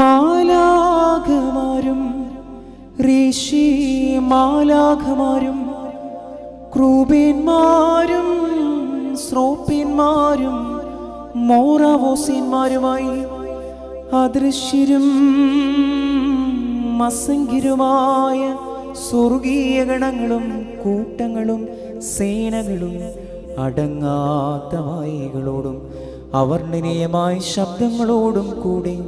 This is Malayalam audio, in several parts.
മാലാഖമാരും ഋഷി മാലാഖമാരും ക്രൂബേന്മാരും ശ്രോപ്പിന്മാരും മോറവോസിന്മാരുമായി അദൃശ്യരും അസംഖ്യരുമായ സ്വർഗീയ ഗണങ്ങളും കൂട്ടങ്ങളും സേനകളും അടങ്ങാത്ത വായികളോടും അവർണനീയമായ ശബ്ദങ്ങളോടും കൂടെ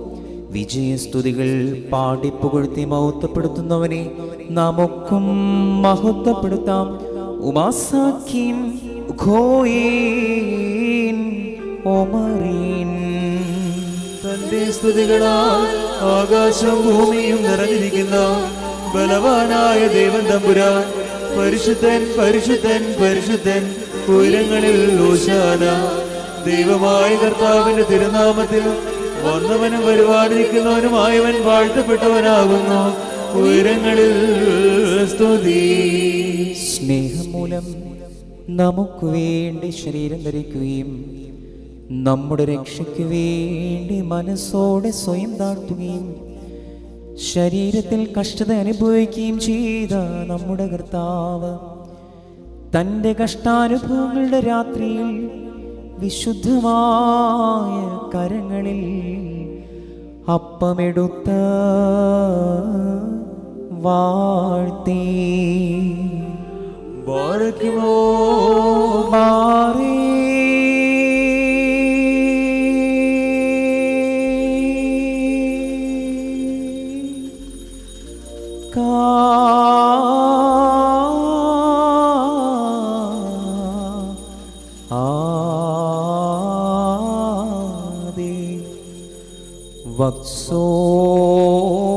വിജയസ്തുതികൾ പാടിപ്പുകഴ്ത്തി മഹത്വപ്പെടുത്തുന്നവനെ നമുക്കും മഹത്വപ്പെടുത്താം. ഉമാസാഖീൻ തന്റെ സ്തുതികളാൽ ആകാശവും ഭൂമിയും നിറഞ്ഞിരിക്കുന്ന ബലവാനായ ദേവൻ തമ്പുരാൻ പരിശുദ്ധൻ പരിശുദ്ധൻ പരിശുദ്ധൻ ഉയരങ്ങളിൽ ഓശാന ദൈവമായ കർത്താവിന്റെ തിരുനാമത്തിൽ വന്നവനും വരുവാനിരിക്കുന്നവനുമായവൻ വാഴ്ത്തപ്പെട്ടവനാകുന്നു. ഉയരങ്ങളിൽ സ്തുതി. സ്നേഹം മൂലം നമുക്ക് വേണ്ടി ശരീരം ധരിക്കുകയും നമ്മുടെ രക്ഷയ്ക്ക് വേണ്ടി മനസ്സോടെ സ്വയം താഴ്ത്തുകയും ശരീരത്തിൽ കഷ്ടത അനുഭവിക്കുകയും ചെയ്ത നമ്മുടെ കർത്താവ് തന്റെ കഷ്ടാനുഭവങ്ങളുടെ രാത്രിയിൽ വിശുദ്ധമായ കരങ്ങളിൽ അപ്പമെടുത്ത വാഴ്ത്തി. ബാരക്കുമോ മാറി. ആദി Vatsoo